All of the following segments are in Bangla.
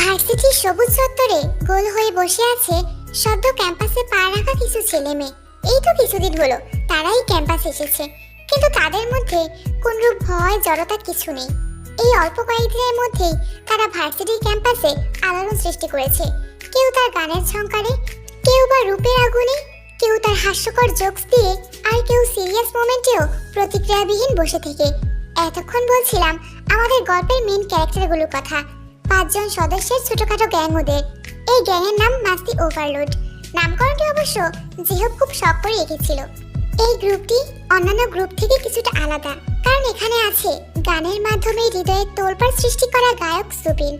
ভার্সিটির সবুজ চত্বরে গোল হয়ে বসে আছে সদ্য ক্যাম্পাসে পা রাখা কিছু ছেলে মেয়ে এই তো কিছুদিন হলো, তারাই ক্যাম্পাস এসেছে। কিন্তু তাদের মধ্যে কোনরূপ ভয়, জড়তা কিছু নেই। এই অল্প কয়েকদিনের মধ্যেই তারা ভার্সিটির ক্যাম্পাসে আলোড়ন সৃষ্টি করেছে। কেউ তার গানের ঝঙ্কারে কেউ বা রূপের আগুনে, কেউ তার হাস্যকর জোকস দিয়ে, আর কেউ সিরিয়াস মোমেন্টেও প্রতিক্রিয়াবিহীন বসে থেকে। এতক্ষণ বলছিলাম আমাদের গল্পের মেন ক্যারেক্টারগুলোর কথা। পাঁচজন সদস্যের ছোটখাটো গ্যাং ওদের। এই গ্যাংয়ের নাম মাস্তি ওভারলোড। নামকরণটি অবশ্য জিহব খুব শখ করে এঁকেছিল। এই গ্রুপটি অন্যান্য গ্রুপ থেকে কিছুটা আলাদা। কারণ এখানে আছে গানের মাধ্যমে হৃদয়ের তোলপাড় সৃষ্টি করা গায়ক সুবিন।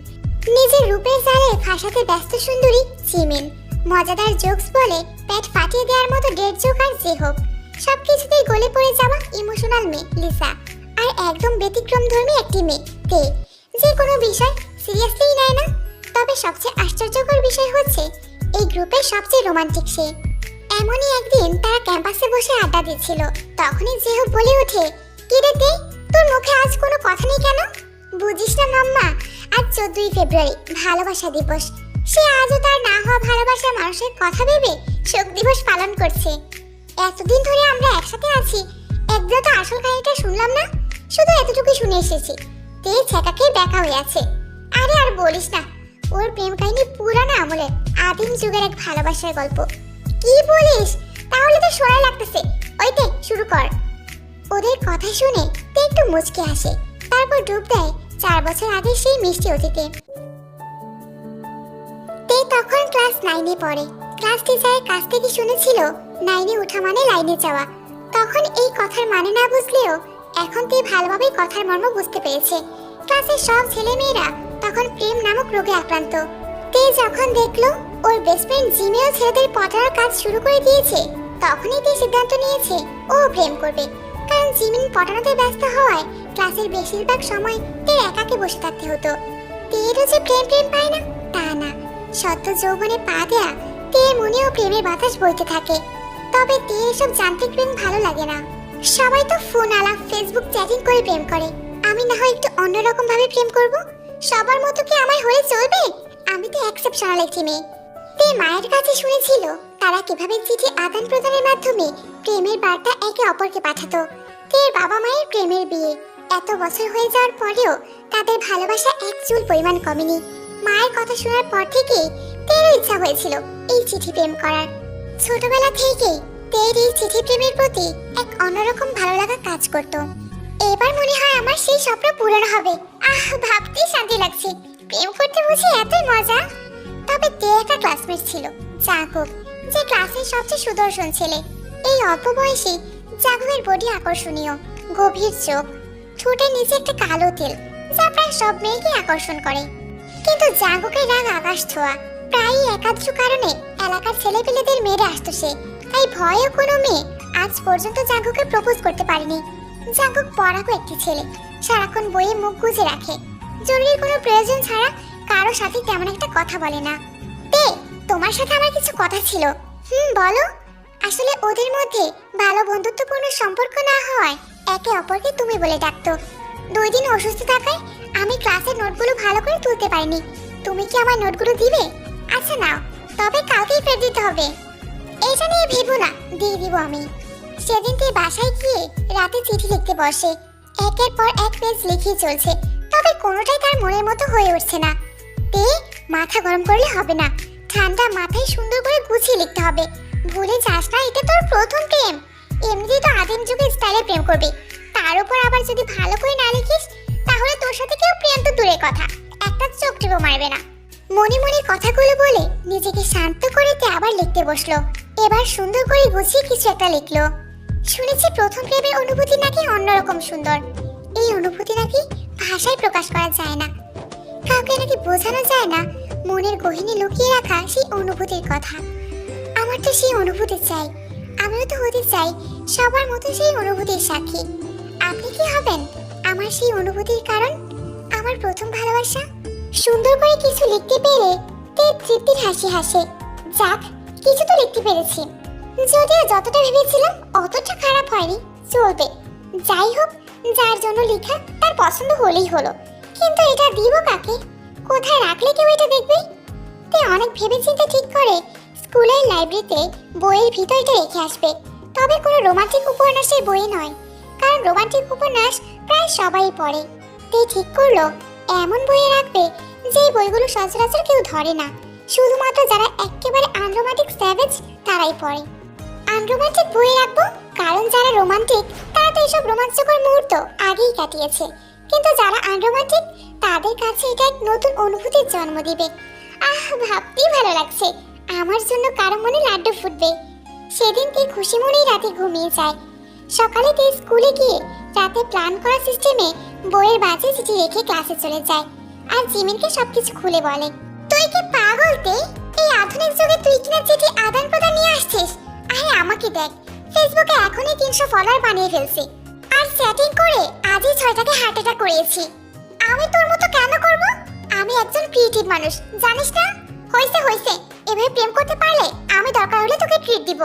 নিজের রূপের জালে ফাঁসাতে ব্যস্ত সুন্দরী জিমিন মজাদার জোকস বলে পেট ফাটিয়ে দেওয়ার মতো ডেড জোক আর জেহব সবকিছুতেই গলে পড়ে যাওয়া ইমোশনাল মেয়ে লিসা। আর একদম ব্যতিক্রম ধর্মী একটি মেয়ে তে যে কোনো বিষয় সিরিয়াসলি নেয় না তবে সবচেয়ে আশ্চর্যকর বিষয় হচ্ছে, এই গ্রুপের সবচেয়ে রোমান্টিক সে। এমনই একদিন তারা ক্যাম্পাসে বসে আড্ডা দিচ্ছিল। তখনই জেহব বলে ওঠে, কি রে তে, তোর মুখে আজ কোনো কথা নেই কেন? বুঝিস না মাম্মা, আজ চোদ্দই ফেব্রুয়ারি, ভালোবাসা দিবস। সে আজও তার না হওয়া ভালোবাসার মানুষের কথা ভেবে শোক দিবস পালন করছে। এতদিন ধরে আমরা একসাথে আছি একদিন তো আসল কাহিনীটা শুনলাম না। শুধু এতটুকু শুনে এসেছি। তে ছেকাকে দেখা হয়ে আছে। আরে আর বলিস না, ওর প্রেম কাহিনী পুরানো আমলে, আদিম যুগের এক ভালোবাসার গল্প। কি বলিস? তাহলে তো সোনা লাগতেছে। ওইতে শুরু কর। ওদের কথা শুনে তে একটু মুচকে আসে তারপর ডুব দেয় চার বছর আগে সেই মিষ্টি অতীতে তে তখন ক্লাস নাইনে পড়ে। ক্লাস টিচারের কাছ থেকে শুনেছিল, নাইনে ওঠা মানে লাইনে যাওয়া। তখন এই কথার মানে না বুঝলেও এখন তে ভালোভাবে কথার মর্ম বুঝতে পেরেছে। ক্লাসের সব ছেলে মেয়েরা তখন প্রেম নামক রোগে আক্রান্ত। তে যখন দেখল, ওর বেস্ট ফ্রেন্ড জিমেও ছেলেদের পটানোর কাজ শুরু করে দিয়েছে, তখনই তে সিদ্ধান্ত নিয়েছে, ও প্রেম করবে। কারণ জিমিন পটানোতে ব্যস্ত হওয়ায় ক্লাসের বেশিরভাগ সময় তে একাকে বসে থাকতে হতো। তেরও যে প্রেম প্রেম পায় না, তা না। সত্য যৌবনে পা দেয়া, তে মনেও প্রেমের বাতাস বইতে থাকে। তবে তে এসব যান্ত্রিক প্রেম ভালো লাগে না। সবাই তো ফোন, আলাপ ফেসবুক চ্যাটিং করে প্রেম করে। আমি না হয় একটু অন্যরকম ভাবে প্রেম করব? সবার মতো কি আমার হয়ে চলবে? আমি তো এক্সেপশনাল একটি মেয়ে। তে মায়ের কাছে শুনেছিল, তারা কীভাবে চিঠি আদান প্রদানের মাধ্যমে প্রেমের বার্তা একে অপরকে পাঠাতো। তের বাবা মায়ের প্রেমের বিয়ে। এত বছর হয়ে যাওয়ার পরেও তাদের ভালোবাসা এক চুল পরিমাণ কমেনি। মায়ের কথা শোনার পর থেকে তেরও ইচ্ছা হয়েছিল এই চিঠি প্রেম করার। ছোটবেলা থেকেই তের এই চিঠি প্রেমের প্রতি এক অন্যরকম ভালো লাগা কাজ করত। এবার মনে হয় আমার সেই স্বপ্ন পূরণ হবে। আহ, ভাবতেই শান্তি লাগছে। প্রেম করতে বুঝি এতই মজা। তবে তে একটা ক্লাসমেট ছিল জাগব যে ক্লাসের সবচেয়ে সুদর্শন ছেলে। এই অল্প বয়সে জাগবের বডি আকর্ষণীয়, গভীর চোখ ঠোঁটের নিচে একটা কালো তেল, যা প্রায় সব মেয়েকে আকর্ষণ করে। কিন্তু জাগকের রাগ আকাশ ছোঁয়া। প্রায়ই একাত্র কারণে এলাকার ছেলেপেলেদের মেরে আসতো সে। তাই ভয়েও কোনো মেয়ে আজ পর্যন্ত জাগকে প্রপোজ করতে পারেনি। জাগক পড়াকো একটি ছেলে। সারাক্ষণ বইয়ে মুখ গুজে রাখে। জরুরি কোনো প্রয়োজন ছাড়া কারও সাথে তেমন একটা কথা বলে না। তে, তোমার সাথে আমার কিছু কথা ছিল। হুম, বলো। আসলে ওদের মধ্যে ভালো বন্ধুত্বপূর্ণ সম্পর্ক না হওয়ায় একে অপরকে তুমি বলে ডাকতো। দুই দিন অসুস্থ থাকায় আমি ক্লাসের নোটগুলো ভালো করে তুলতে পারিনি। তুমি কি আমার নোটগুলো দিবে? আচ্ছা নাও। তবে কালকেই ফেরত দিতে হবে। এটা নিয়ে ভেবো না, দিয়ে দিব আমি। সেদিন তুই বাসায় গিয়ে রাতে চিঠি লিখতে বসে। একের পর এক পেজ লিখেই চলছে, তবে কোনোটাই তার মনের মতো হয়ে উঠছে না। তে, মাথা গরম করলে হবে না, ঠান্ডা মাথায় সুন্দর করে গুছিয়ে লিখতে হবে। ভুলে যাস না, এটা তোর প্রথম প্রেম। এমনিতেই তো আদিম যুগে স্টাইলে প্রেম করবি। তার উপর আবার যদি ভালো করে না লিখিস, তাহলে তোর সাথে কেউ প্রেম তো দূরের কথা। একটা চোখ টিপও মারবে না। মনে মনে কথাগুলো বলে নিজেকে শান্ত করে তে আবার লিখতে বসল। এবার সুন্দর করে গুছিয়ে কিছু একটা লিখলো। শুনেছি প্রথম প্রেমের অনুভূতি নাকি অন্যরকম সুন্দর। এই অনুভূতি নাকি ভাষায় প্রকাশ করা যায় না। কাউকে নাকি বোঝানো যায় না মনের গহিনী লুকিয়ে রাখা সেই অনুভূতির কথা। আমার তো সেই অনুভূতি চাই, আমিও তো হতে চাই, সবার মতো সেই অনুভূতির সাক্ষী। আপনি কি হবেন আমার সেই অনুভূতির কারণ? আমার প্রথম ভালোবাসা? সুন্দর করে কিছু লিখতে পেরে তে তৃপ্তির হাসি হাসে। যাক, কিছু তো লিখতে পেরেছি। যদিও যতটা ভেবেছিলাম, অতটা খারাপ হয়নি। চলবে। যাই হোক, যার জন্য লেখা, তার পছন্দ হলেই হলো। কিন্তু এটা দিব কাকে? কোথায় রাখলে কেউ এটা দেখবে? তে অনেক ভেবেচিন্তে ঠিক করে, স্কুলের লাইব্রেরিতে বইয়ের ভিতরটা রেখে আসবে। তবে কোনো রোমান্টিক উপন্যাসের বই নয়। কারণ রোমান্টিক উপন্যাস প্রায় সবাই পড়ে। তে ঠিক করল, এমন বইয়ে রাখবে যে বইগুলো সচরাচর কেউ ধরে না। শুধুমাত্র যারা একেবারে আনরোমান্টিক স্যাভেজ তারাই পড়ে। আনরোমান্টিক বইয়ে রাখব, কারণ যারা রোমান্টিক, তারা তো এইসব রোমাঞ্চকর মুহূর্ত আগেই কাটিয়েছে। কিন্তু যারা আনরোমান্টিক, তাদের কাছে এটা এক নতুন অনুভূতির জন্ম দিবে। আহ, ভাবতেই ভালো লাগছে। আমার জন্য কারও মনে লাড্ডু ফুটবে। সেদিন তে খুশি মনেই রাতে ঘুমিয়ে যায়। সকালে তে স্কুলে গিয়ে রাতে প্ল্যান করা সিস্টেমে বইয়ের বাজে চিঠি রেখে ক্লাসে চলে যায়। আর জিমিনকে সবকিছু খুলে বলে, তুই কি পাগল তে? এই আধুনিক যুগে তুই কিনা চিঠি আদান প্রদান নিয়ে আসছিস? আরে আমাকে দেখ ফেসবুকে এখনই তিনশো ফলোয়ার বানিয়ে ফেলছি। আর চ্যাটিং করে আজই ছয়টাকে হার্ট অ্যাটাক করিয়েছি। আমি তোর মতো কেন করব? আমি একজন ক্রিয়েটিভ মানুষ, জানিস না? হইছে হইছে। এভাবে প্রেম করতে পারলে আমি দরকার হলে তোকে ট্রিট দিব।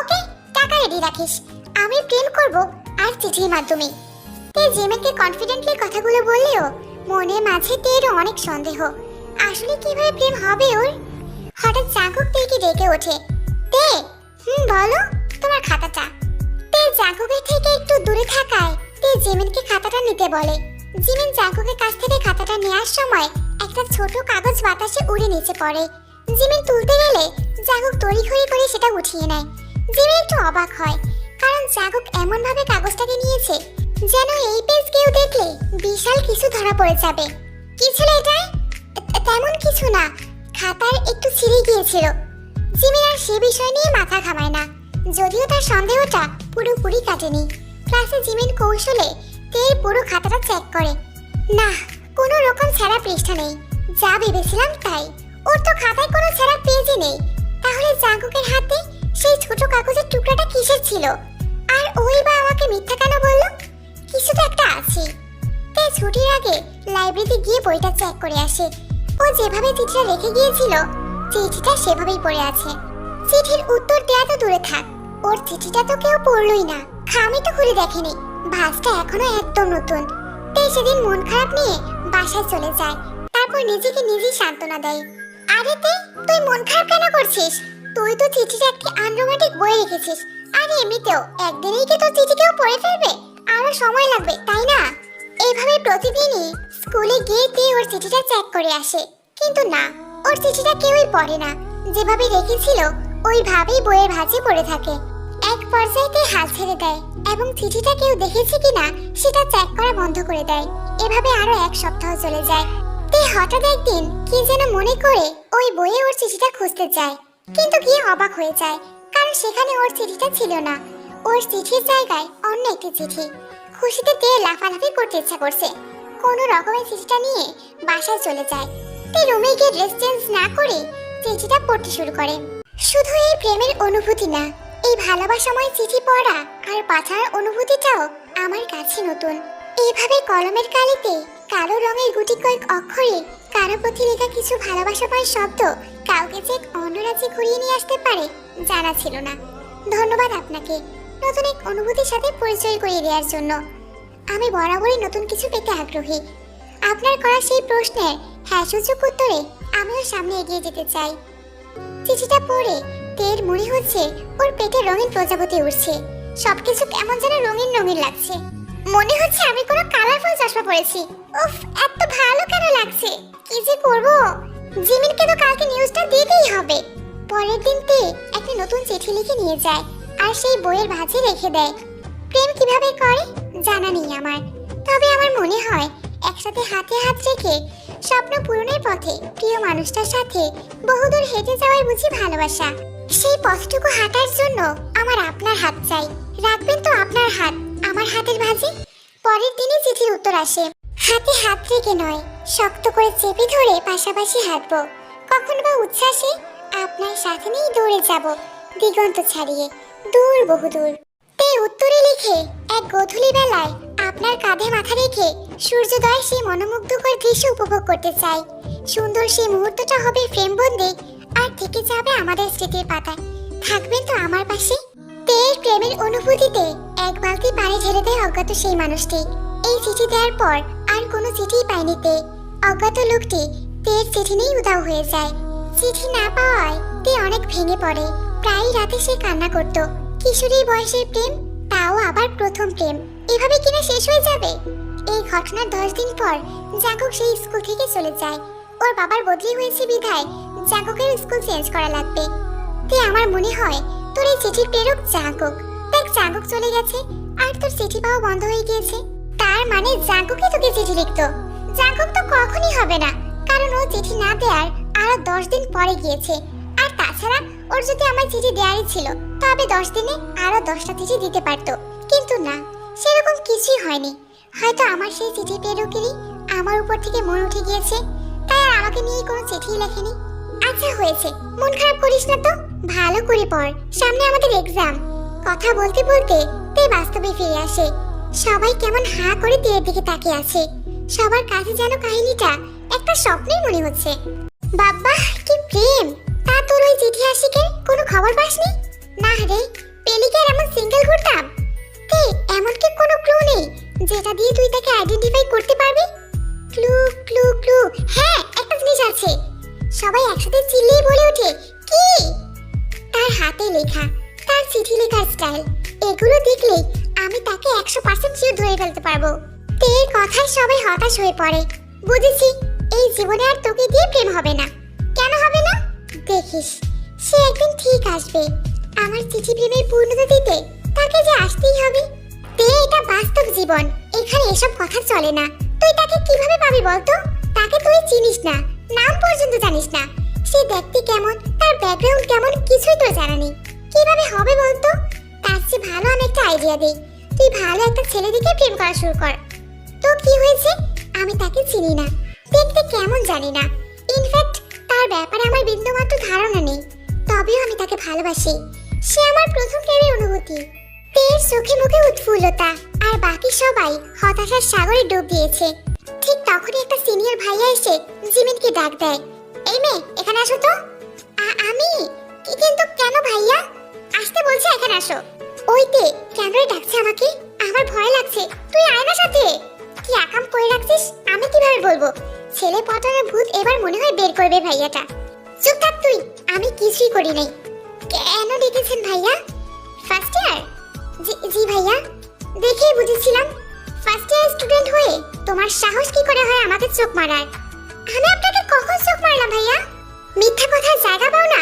ওকে টাকা রেডি রাখিস। আমি প্রেম করব আর চিঠির মাধ্যমে। তে জিমিনকে কনফিডেন্টলি কথাগুলো বললেও মনের মাঝে তের অনেক সন্দেহ। আসলে কীভাবে প্রেম হবে ওর? হঠাৎ জাঙ্কুক তেকে ডেকে ওঠে। তে বলো। তোমার খাতাটা। তে জাঙ্কুকের থেকে একটু দূরে থাকায় তে জিমিনকে খাতাটা নিতে বলে। জিমিন জাঙ্কুকের কাছ থেকে খাতাটা নেওয়ার সময় একটা ছোট কাগজ বাতাসে উড়ে নিচে পড়ে। জিমিন তুলতে গেলে জাঙ্কুক তড়িঘড়ি করে সেটা উঠিয়ে নেয়। জিমিন একটু অবাক হয়, কারণ জাঙ্কুক এমন ভাবে কাগজটাকে নিয়েছে যেন এই পেজ কেউ দেখলে বিশাল কিছু ধরা পড়ে যাবে। কি ছিল এটায়? তে- তেমন কিছু না, খাতার একটু ছিঁড়ে গিয়েছিল। জিমিন আর সে বিষয় নিয়ে মাথা ঘামায় না। যদিও তার সন্দেহটা পুরোপুরি কাটেনি। ক্লাসে জিমিন কৌশলে তের পুরো খাতাটা চেক করে। না, কোনো রকম ছেঁড়া পৃষ্ঠা নেই। যা ভেবেছিলাম তাই। ওর তো খাতায় কোনো ছেঁড়া পেজই নেই। তাহলে জাঙ্কুকের হাতে সেই ছোট কাগজের টুকরাটা কিসের ছিল? আর ওই বা আমাকে মিথ্যা কেন বলল? কিছু তো একটা আছে। তে ছুটির আগে লাইব্রেরিতে গিয়ে বইটা চেক করে আসে। ও যেভাবে চিঠিটা রেখে গিয়েছিল চিঠিটা সেভাবেই পড়ে আছে। চিঠির উত্তর দেয়া তো দূরে থাক। ওর চিঠিটা তো কেউ পড়লই না। খামি তো খুলে দেখেনি। ভাঁজটা এখনও একদম নতুন। তে সেদিন মন খারাপ নিয়ে বাসায় চলে যায়। তারপর নিজেকে নিজেই সান্ত্বনা দেয়। আরে তে, তুই মন খারাপ কেন করছিস? তুই তো চিঠিটা একটি আনরোমান্টিক বই রেখেছিস। আর এমনিতেও, একদিনেই কি তোর চিঠি কেউ পড়ে ফেলবে? আরও সময় লাগবে, তাই না? এভাবে প্রতিদিনই স্কুলে গিয়ে তে ওর চিঠিটা চেক করে আসে। কিন্তু না ওর চিঠিটা কেউই পড়ে না। যেভাবে রেখেছিল, ওইভাবেই বইয়ের ভাঁজে পড়ে থাকে। এক পর্যায়ে তে হাল ছেড়ে দেয় এবং চিঠিটা কেউ দেখেছে কিনা, সেটা চেক করা বন্ধ করে দেয়। এভাবে আরও এক সপ্তাহ চলে যায়। তে হঠাৎ একদিন, কি যেন মনে করে ওই বইয়ে ওর চিঠিটা খুঁজতে যায় কিন্তু গিয়ে অবাক হয়ে যায়, কারণ সেখানে ওর চিঠিটা ছিল না। ওর চিঠির জায়গায় অন্য একটি চিঠি। খুশিতে তে লাফালাফি করতে ইচ্ছা করছে। কোনো রকমের চিঠিটা নিয়ে বাসায় চলে যায়। তে রুমে গিয়ে ড্রেস চেঞ্জ না করে চিঠিটা পড়তে শুরু করে। শুধু এই প্রেমের অনুভূতি না, এই ভালোবাসাময় চিঠি পড়া আর পাঠানোর অনুভূতিটাও আমার কাছে নতুন। এইভাবে কলমের কালিতে কালো রঙের গুটি কয়েক অক্ষরে কারও প্রতি লেখা কিছু ভালোবাসাময় শব্দ কাউকে যে অন্য রাজ্যে ঘুরিয়ে নিয়ে আসতে পারে জানা ছিল না। ধন্যবাদ আপনাকে নতুন এক অনুভূতির সাথে পরিচয় করিয়ে দেওয়ার জন্য। আমি বরাবরই নতুন কিছু পেতে আগ্রহী। আপনার করা সেই প্রশ্নের হ্যাঁ সূচক উত্তরে আমিও সামনে এগিয়ে যেতে চাই। চিঠিটা পড়ে তের মনে হচ্ছে, ওর পেটে রঙিন প্রজাপতি উঠছে সবকিছু কেমন যেন রঙিন রঙিন লাগছে। মনে হচ্ছে আমি কোনো কালারফুল চশমা পরেছি। উফ, এত ভালো কেন লাগছে? কি যে করব? জিমিনকে তো কালকে নিউজটা দিতেই হবে। পরের দিন তে একটা নতুন চিঠি লিখে নিয়ে যায় আর সেই বইয়ের ভাঁজে রেখে দেয়। প্রেম কীভাবে করে? জানা নেই আমার। তবে আমার মনে হয় একসাথে হাতে হাত রেখে স্বপ্ন পূরণের পথে প্রিয় মানুষটার সাথে বহুদূর হেঁটে যাওয়াই বুঝি ভালোবাসা। সেই পথটুকু হাঁটার জন্য আমার আপনার হাত চাই। রাখবেন তো আপনার হাত, আমার হাতের ভাঁজে। পরের দিনই চিঠির উত্তর আসে। হাতে হাত রেখে নয়, শক্ত করে চেপে ধরে পাশাপাশি হাঁটবো। কখনো বা উচ্ছ্বাসে আপনার সাথে নিয়েই দৌড়ে যাব, দিগন্ত ছাড়িয়ে, দূর বহুদূর। তে উত্তরে লিখে এক গধূলি বেলায় আপনার কাঁধে মাথা রেখে সূর্যোদয় সেই মনোমুগ্ধকর দৃশ্য উপভোগ করতে চাই। সুন্দর সেই মুহূর্তটা হবে ফ্রেমবন্দি আর থেকে যাবে আমাদের স্মৃতির পাতায়। থাকবেন তো আমার পাশে। তের প্রেমের অনুভূতিতে এক বালতি পানি ঢেলে দেয় অজ্ঞাত সেই মানুষটি। এই চিঠি দেওয়ার পর আর কোনো চিঠিই পায়নি তে। অজ্ঞাত লোকটি তের চিঠি নেই উদাও হয়ে যায়। চিঠি না পাওয়ায় তে অনেক ভেঙে পড়ে। প্রায় রাতে সে কান্না করত। কিশোরী বয়সের প্রেম, তাও আবার প্রথম প্রেম। এভাবে কিনা শেষ হয়ে যাবে? এই ঘটনার দশ দিন পর জাগক সেই স্কুল থেকে চলে যায়। ওর বাবার বদলি হয়েছে বিধায় জাগকের স্কুল চেঞ্জ করা লাগবে। তে আমার মনে হয় তোর এই চিঠির প্রেরক জাগক। দেখ, জাগক চলে গেছে আর তোর চিঠি পাওয়া বন্ধ হয়ে গিয়েছে। তার মানে জাগকই তোকে চিঠি লিখতো। জাগক তো কখনই হবে না। কারণ ও চিঠি না দেওয়ার আরও দশ দিন পরে গিয়েছে। আর তাছাড়া ওর যদি আমার চিঠি দেয়ারই ছিল, তবে দশ দিনে আরও দশটা চিঠি দিতে পারতো। কিন্তু না। সেরকম কিছুই হয়নি। হয়তো আমার সেই চিঠি প্রেরকেরই আমার উপর থেকে মন উঠে গিয়েছে। তাই আর আমাকে নিয়ে কোনো চিঠি লেখেনি। আচ্ছা হয়েছে, মন খারাপ করিস না তো। ভালো করে পড়, সামনে আমাদের এক্সাম কথা বলতে বলতে তে বাস্তবে ফিরে আসে। সবাই কেমন হা করে তের দিকে তাকিয়ে আছে। সবার কাছে যেন কাহিনীটা একটা স্বপ্নই মনে হচ্ছে। বাবা কি প্রেম! তা তোর ওই চিঠি আশিকের কোনো খবর পাসনি? হয়ে পড়ে। বুঝেছি, এই জীবনে আর তোকে দিয়ে প্রেম হবে না। কেন হবে না? দেখিস, সে একদিন ঠিক আসবে। আমার চিঠি প্রেমের পূর্ণতা দিতে তাকে যে আসতেই হবে তে এটা বাস্তব জীবন। এখানে এসব কথা চলে না। তুই তাকে কীভাবে পাবি বলতো? তাকে তুই চিনিস না, নাম পর্যন্ত জানিস না। সে দেখতে কেমন, তার ব্যাকগ্রাউন্ড কেমন, কিছুই তোর জানা নেই। কীভাবে হবে বলতো? তার চেয়ে ভালো আমি একটা আইডিয়া দেই তুই ভালো একটা ছেলে দিকে প্রেম করা শুরু কর। তো কি হয়েছে? আমি তাকে চিনি না। দেখতে কেমন জানি না। ইনফ্যাক্ট তার ব্যাপারে আমার বিন্দুমাত্র ধারণা নেই। তবেও আমি তাকে ভালোবাসি। সে আমার প্রথম প্রেমের অনুভূতি। তের চোখে মুখে উৎফুল্লতা। আর বাকি সবাই হতাশার সাগরে ডুব দিয়েছে। ঠিক তখনই একটা সিনিয়র ভাইয়া এসে জিমিনকে ডাক দেয়। এই মেয়ে, এখানে আসো তো। আমি? কিন্তু, কেন ভাইয়া? আসতে বলছে, এখানে আসো। ওইতে কেন ডাকছে আমাকে? আমার ভয় লাগছে। তুই আয় না সাথে। কি আকাম করে রাখছিস? ছেলে পটানোর ভূত এবার মনে হয় বের করবে ভাইয়াটা। চুপ থাক তুই, আমি কিছুই করি নাই। কেন ডেকেছেন ভাইয়া? ফার্স্ট ইয়ার জি ভাইয়া। দেখেই বুঝেছিলাম। ফার্স্ট ইয়ার স্টুডেন্ট হয়ে তোমার সাহস কি করে হয় আমাকে চোখ মারার? আমি আপনাকে কখন চোখ মারলাম ভাইয়া? মিথ্যা কথার জায়গা পাও না।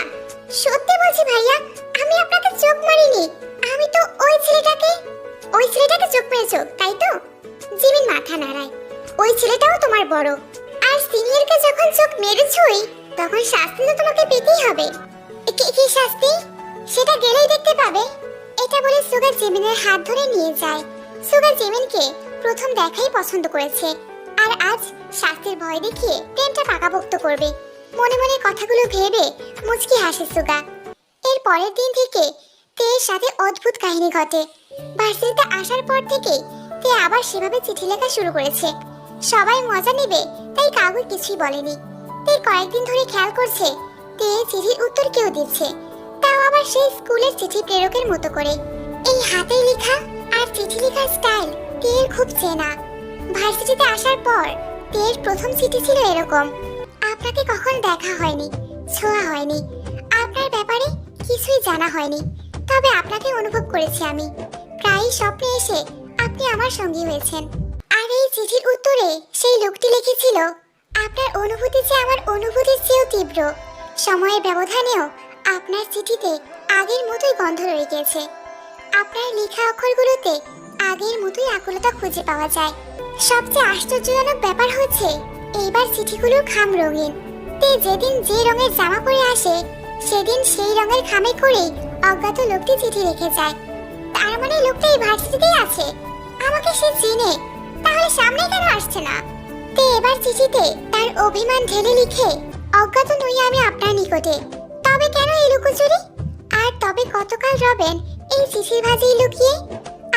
সত্যি বলছি ভাইয়া, আমি আপনাকে চোখ মারিনি। আমি তো ওই ছেলেটাকে ওই ছেলেটাকে চোখ মেরেছো, তাই তো? জিমিন মাথা নাড়ায়। ওই ছেলেটাও তোমার বড়। আর সিনিয়রকে যখন চোখ মেরেছই, তখন শাস্তি তো তোমাকে পেতেই হবে। কি কি শাস্তি? সেটা গেলেই দেখতে পাবে। এটা বলে সুগার জিমিনের হাত ধরে নিয়ে যায়। সুগার জিমিনকে প্রথম দেখাই পছন্দ করেছে। আর আজ শাস্তির ভয় দেখিয়ে প্রেমটা পাকাপোক্ত করবে। মনে মনে কথাগুলো ভেবে মুচকি হাসে সুগা। এর পরের দিন থেকে তের সাথে অদ্ভুত কাহিনী ঘটে। ভার্সিটিতে আসার পর থেকে তে আবার সেভাবে চিঠি লেখা শুরু করেছে। সবাই মজা নেবে, তাই কাউকে কিছুই বলেনি। তে কয়েকদিন ধরে খেয়াল করছে, তে চিঠির উত্তর কেউ দিচ্ছে। তাও আবার সেই স্কুলের চিঠি প্রেরকের মতো করে। এই হাতে লেখা আর চিঠি লেখার স্টাইল তের খুব চেনা। ভার্সিটিতে আসার পর তের প্রথম চিঠি ছিল এরকম, আপনাকে কখন দেখা হয়নি, ছোঁয়া হয়নি, আপনার ব্যাপারে কিছুই জানা হয়নি, তবে আপনাকে অনুভব করেছি আমি। প্রায়ই স্বপ্নে এসে আপনি আমার সঙ্গী হয়েছেন। চিঠির উত্তরে সেই লোকটি লিখেছিল, আপনার অনুভূতি যে আমার অনুভূতির চেয়েও তীব্র। সময়ের ব্যবধানেও আপনার চিঠিতে আগের মতোই গন্ধ রয়ে গেছে। আপনার লেখা অক্ষরগুলোতে আগের মতোই আকুলতা খুঁজে পাওয়া যায়। সবচেয়ে আশ্চর্যজনক ব্যাপার হচ্ছে, এইবার চিঠিগুলোর খাম রঙিন। তে যেদিন যে রঙের জামা পরে আসে, সেদিন সেই রঙের খামে করেই অজ্ঞাত লোকটি চিঠি রেখে যায়। তার মানে লোকটা এই ভার্সিটিতেই আছে? আমাকে সে চিনে। তাহলে সামনে কেন আসছে না? তে, এবার চিঠিতে তার অভিমান ঢেলে লিখে, অজ্ঞাত নই আমি আপনার নিকটে। তবে কেন এই লুকোচুরি? আর তবে কতকাল রবেন এই চিঠির ভাজেই লুকিয়ে?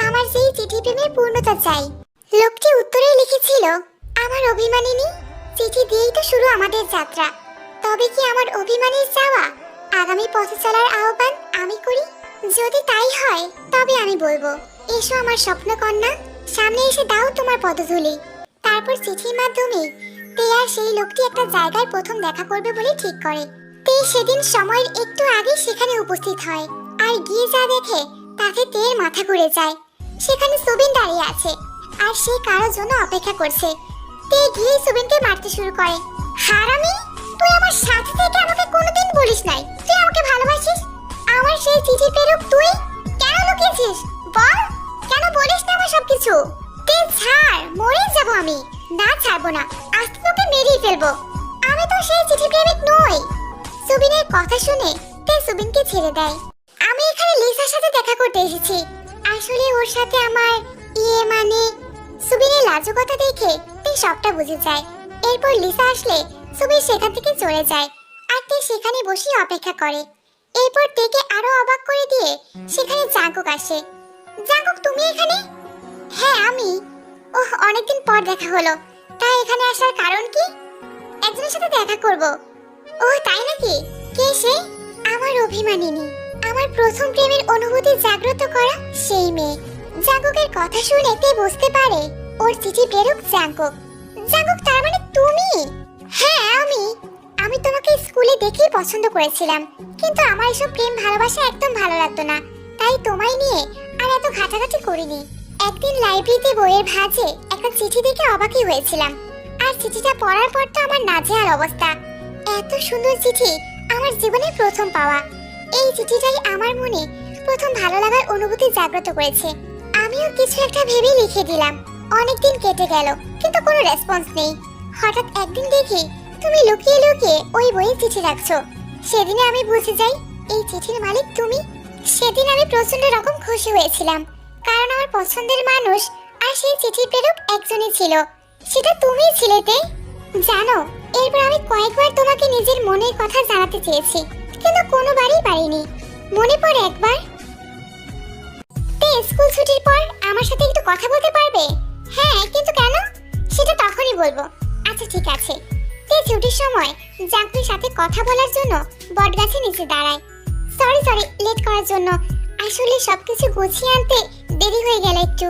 আমার সেই চিঠি প্রেমের পূর্ণতা চাই। লোকটি উত্তরে লিখেছিল, আমার অভিমানিনী, চিঠি দিয়েই তো শুরু আমাদের যাত্রা। তবে কি আমার অভিমানের চাওয়া? আগামী পথে চলার আহ্বান আমি করি? যদি তাই হয়, তবে আমি বলব, এসো আমার স্বপ্ন কন্যা সামনে এসে দাও তোমার পদধূলি। তারপর চিঠির মাধ্যমে তে সেই লোকটি একটা জায়গায় প্রথম দেখা করবে বলে ঠিক করে। তে সেদিন সময়ের একটু আগে সেখানে উপস্থিত হয়। আর গিয়ে যা দেখে তাতে তের মাথা ঘুরে যায়। সেখানে সুবিন দাঁড়িয়ে আছে। আর সে কারোর জন্য অপেক্ষা করছে। তে গিয়ে সুবিনকে মারতে শুরু করে। হারামি, তুই আমার সাথে থেকে আমাকে কোনোদিন বলিস নাই। তুই আমাকে ভালোবাসিস? আমার সেই চিঠি পেরুক তুই কেন লুকিয়েছিস? বল। সবকিছু। তে ছাড়, মরে যাব আমি। না ছাড়বো না, আজ তোকে মেরেই ফেলব। আমি তো সেই চিঠি প্রেমিক নই। সুবিনের কথা শুনে তে সুবিনকে ছেড়ে দেয়। আমি এখানে লিসার সাথে দেখা করতে এসেছি। আসলে ওর সাথে আমার ইয়ে মানে সুবিনের লাজুকতা দেখে তে সবটা বুঝে যায়। এরপর লিসা আসলে সুবিন সেখান থেকে চলে যায় আর তে সেখানে বসে অপেক্ষা করে। এরপর তেকে আরও অবাক করে দিয়ে সেখানে জাঙ্কুক আসে। জাঙ্কুক, তুমি এখানে? হ্যাঁ আমি। ওহ, অনেকদিন পর দেখা হলো। তাই এখানে আসার কারণ কি? একজনের সাথে দেখা করব। ওহ, তাই নাকি? কে সে? আমার অভিমানিনী। আমার প্রথম প্রেমের অনুভূতি জাগ্রত করা সেই মেয়ে। জাঙ্কুকের কথা শুনে তে বুঝতে পারে? ওর চিঠি প্রেরক জাঙ্কুক। জাঙ্কুক, তার মানে তুমি? হ্যাঁ আমি। আমি তোমাকে স্কুলে দেখেই পছন্দ করেছিলাম। কিন্তু আমার এসব প্রেম ভালোবাসা একদম ভালো লাগতো না। তাই তোমায় নিয়ে আর এত ঘাটাঘাটি করিনি। একদিন লাইব্রেরিতে বইয়ের ভাঁজে একটা চিঠি দেখে অবাকই হয়েছিলাম। আর চিঠিটা পড়ার পর তো আমার নাজেহাল অবস্থা। এত সুন্দর চিঠি আমার জীবনে প্রথম পাওয়া। এই চিঠিটাই আমার মনে প্রথম ভালো লাগার অনুভূতি জাগ্রত করেছে। আমিও কিছু একটা ভেবে লিখে দিলাম। অনেকদিন কেটে গেল, কিন্তু কোনো রেসপন্স নেই। হঠাৎ একদিন দেখি তুমি লুকিয়ে লুকিয়ে ওই বইয়ে চিঠি রাখছো। সেদিনে আমি বুঝে যাই, এই চিঠির মালিক তুমি। সেদিন আমি প্রচণ্ড রকম খুশি হয়েছিলাম। কারণ আমার পছন্দের মানুষ আর সেই চিঠি প্রেরক একজনই ছিল। সেটা তুমিই ছিলে তে জানো, এরপর আমি কয়েকবার তোমাকে নিজের মনের কথা জানাতে চেয়েছি, কিন্তু কোনোবারই পারিনি। মনে পড়ে একবার? তে, স্কুল ছুটির পর আমার সাথে একটু কথা বলতে পারবে? হ্যাঁ কিন্তু কেন? সেটা তখনই বলব। আচ্ছা ঠিক আছে। তে, ছুটির সময় জাঙ্কুর সাথে কথা বলার জন্য বটগাছের নিচে দাঁড়ায়। সরি সরি, লেট করার জন্য। আসলে সবকিছু গুছিয়ে আনতে দেরি হয়ে গেল একটু।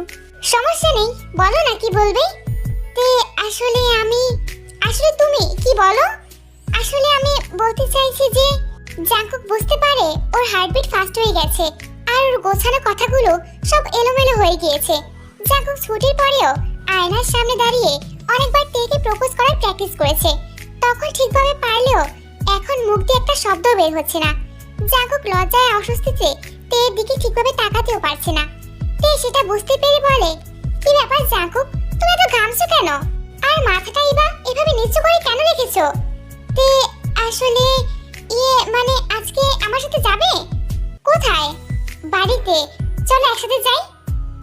সমস্যা নেই, বলো না কি বলবে? তে আসলে আমি, আসলে তুমি, কি বলো? আসলে আমি বলতে চাইছি যে, জাঙ্কুক বুঝতে পারে ওর হার্টবিট ফাস্ট হয়ে গেছে আর ওর গোছানো কথাগুলো সব এলোমেলো হয়ে গিয়েছে। জাঙ্কুক ছুটির পরেও আয়নার সামনে দাঁড়িয়ে অনেকবার তেকে প্রপোজ করার প্র্যাকটিস করেছে। তখন ঠিকভাবে পারলেও এখন মুখ দিয়ে একটা শব্দ বের হচ্ছে না। জাঙ্কুক লজ্জায় অস্বস্তিতে তের দিকে ঠিকভাবে তাকাতেও পারছে না। তে সেটা বুঝতে পেরে বলে। কি ব্যাপার জাঙ্কুক, তুমি এত ঘামছো কেন? আর মাথাটাই বা এভাবে নিচু করে কেন রেখেছো? তে আসলে ইয়ে মানে আজকে আমার সাথে যাবে? কোথায়? বাড়িতে। চলো একসাথে যাই।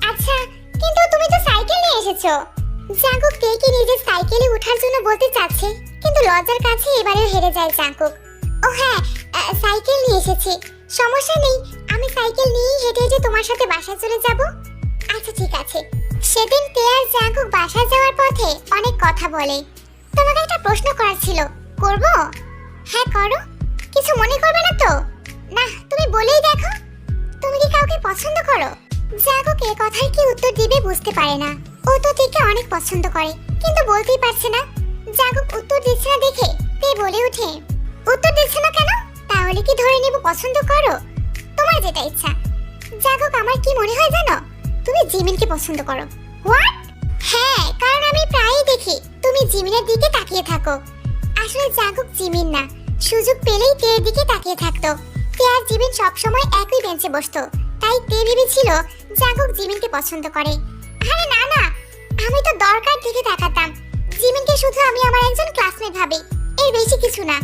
আচ্ছা কিন্তু তুমি তো সাইকেল নিয়ে এসেছ। জাঙ্কুক তেকে নিজের সাইকেলে ওঠার জন্য বলতে চাচ্ছে? কিন্তু লজ্জার কাছে এবারেও হেরে যায় জাঙ্কুক। ও হ্যাঁ সাইকেল নিয়ে এসেছি। সমস্যা নেই আমি সাইকেল নিয়েই হেঁটে হেঁটে তোমার সাথে বাসায় চলে যাব? আচ্ছা ঠিক আছে। সেদিন তে আর জাঙ্কুক বাসায় যাওয়ার পথে অনেক কথা বলে। তোমাকে একটা প্রশ্ন করার ছিল, করব? হ্যাঁ করো। কিছু মনে করবে না তো? না, তুমি বলেই দেখো। তুমি কি কাউকে পছন্দ করো? জাঙ্কুক এ কথার কি উত্তর দিবে বুঝতে পারে না। ও তো থেকে অনেক পছন্দ করে, কিন্তু বলতেই পারছে না। জাঙ্কুক উত্তর দিচ্ছে না দেখে, তে বলে ওঠে, উত্তর দিচ্ছে না কেন? তাহলে কি ধরে নেব পছন্দ করো? তোমার যেটা ইচ্ছা। জাগক আমার কি মনে হয় জানো? তুমি জিমিনকে পছন্দ করো। হোয়াট হ্যাঁ কারণ আমি প্রায়ই দেখি তুমি জিমিনের দিকে তাকিয়ে থাকো। আসলে জাগক জিমিন না, সুযোগ পেলেই তের দিকে তাকিয়ে থাকতো। তে আর জিমিন সবসময় একই বেঞ্চে বসতো, তাই তে ভেবেছিল জাগক জিমিনকে পছন্দ করে। আরে না না, আমি তো দরকার দিকে তাকাতাম। জিমিনকে শুধু আমি আমার একজন ক্লাসমেট ভাবি, এর বেশি কিছু না।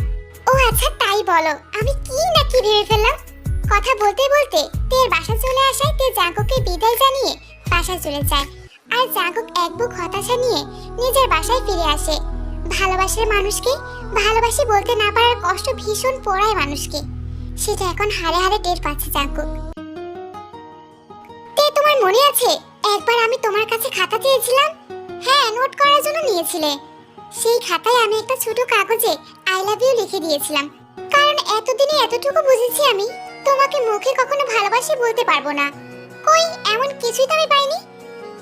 ও আচ্ছা তাই বলো, আমি কি না কি ভেবে ফেললাম? কথা বলতে বলতে তের বাসা চলে আসায় তে জাগককে বিদায় জানিয়ে বাসা চলে যায়। আর জাগক এক বুক হতাশা নিয়ে নিজের বাসায় ফিরে আসে। ভালোবাসার মানুষকে ভালোবাসি বলতে না পারার কষ্ট ভীষণ পোড়ায় মানুষকে। সেটা এখন হারে হারে টের পাচ্ছে জাগক তে, তোমার মনে আছে? একবার আমি তোমার কাছে খাতা চেয়েছিলাম? হ্যাঁ নোট করার জন্য নিয়েছিলে। সেই খাতায় আমি একটা ছোট কাগজে আই লাভ ইউ লিখে দিয়েছিলাম। কারণ এতদিনে এতটুকু বুঝেছি আমি। তোমাকে মুখে কখনো ভালোবাসি বলতে পারব না। কই, এমন কিছুই তো আমি পাইনি।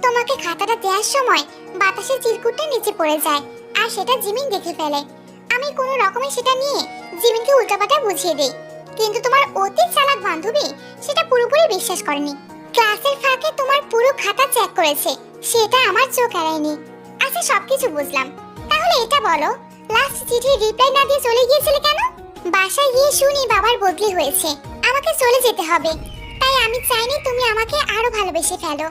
তোমাকে খাতাটা দেওয়ার সময় বাতাসের চিরকুটটা নিচে পড়ে যায় আর সেটা জিমিন দেখে ফেলে। আমি কোনো রকমে সেটা নিয়ে জিমিনকে উল্টাপাল্টা বুঝিয়ে দেই। কিন্তু তোমার অতি চালাক বান্ধবী সেটা পুরোপুরি বিশ্বাস করেনি। ক্লাসের ফাঁকে তোমার পুরো খাতা চেক করেছে, সেটা আমার চোখ এড়ায়নি। আচ্ছা সবকিছু বুঝলাম। তাহলে এটা বলো লাস্ট চিঠির রিপ্লাই না দিয়ে চলে গিয়েছিলে কেন? বাসায় গিয়ে শুনি বাবার বদলি হয়েছে। আমাকে চলে যেতে হবে। তাই আমি চাইনি তুমি আমাকে আরও ভালোবেসে ফেলো।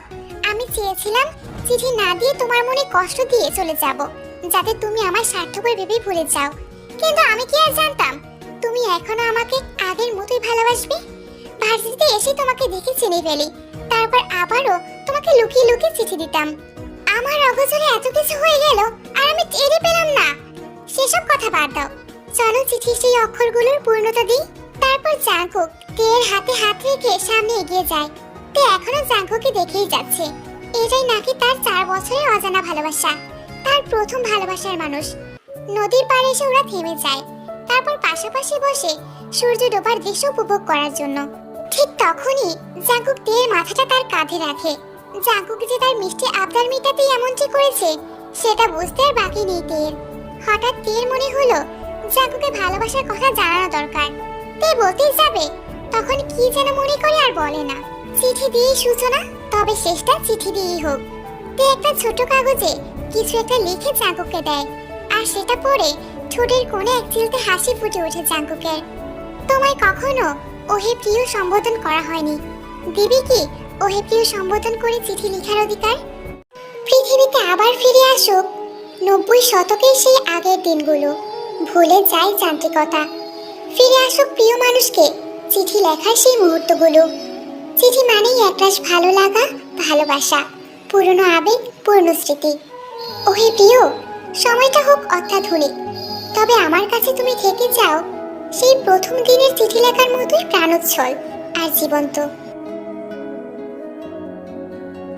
আমি চেয়েছিলাম চিঠি না দিয়ে তোমার মনে কষ্ট দিয়ে চলে যাব, যাতে তুমি আমার স্বার্থপর ভেবে ভুলে যাও। কিন্তু আমি কি আর জানতাম? তুমি এখনও আমাকে আগের মতোই ভালোবাসবে? ভার্সিটিতে এসে তোমাকে দেখে চিনে ফেলি, তারপর আবারও তোমাকে লুকিয়ে লুকিয়ে চিঠি দিতাম। আমার অগোচরে এত কিছু হয়ে গেল, আর আমি টেরই পেলাম না। সেসব কথা বাদ দাও। চলো চিঠির সেই অক্ষরগুলোর পূর্ণতা দিই। তারপর জাঙ্কুক তের হাতে হাত রেখে সামনে এগিয়ে যায়। তে এখনও জাঙ্কুকে দেখেই যাচ্ছে। এটাই নাকি তার চার বছরের অজানা ভালোবাসা। তার প্রথম ভালোবাসার মানুষ। নদীর পাড়ে এসে ওরা থেমে যায়। তারপর পাশাপাশি বসে সূর্য ডোবার দৃশ্য উপভোগ করার জন্য। ঠিক তখনই জাঙ্কুক তের মাথাটা তার কাঁধে রাখে। জাঙ্কুক যে তার মিষ্টি আবদার মেটাতেই এমনটি করেছে, সেটা বুঝতে আর বাকি নেই তের। হঠাৎ তের মনে হলো জাঙ্কুকে ভালোবাসার কথা জানানো দরকার। তে বলতেই যাবে, তখন কি যেন মনে করে আর বলে না। চিঠি দিয়েই সূচনা, তবে শেষটা চিঠি দিয়েই হোক। তে একটা ছোট কাগজে কিছু একটা লিখে জাঙ্কুককে দেয়, আর সেটা পড়ে ঠোঁটের কোণে এক চিলতে হাসি ফুটে ওঠে জাঙ্কুকের। তোমায় কখনো ওহে প্রিয় সম্বোধন করা হয়নি। দিবি কি ওহে প্রিয় সম্বোধন করে চিঠি লেখার অধিকার? পৃথিবীতে আবার ফিরে আসুক, নব্বই শতকের সেই আগের দিনগুলো, ভুলে যায় যান্ত্রিকতা। ফিরে আসুক প্রিয় মানুষকে। চিঠি লেখার সেই মুহূর্তগুলো। চিঠি মানেই একরাশ ভালো লাগা, ভালোবাসা, পুরনো আবেগ, পুরনো স্মৃতি। ওহে প্রিয়, সময়টা হোক অত্যাধুনিক। তবে আমার কাছে তুমি থেকে যাও, সেই প্রথম দিনের চিঠি লেখার মতোই প্রাণোচ্ছল আর জীবন্ত।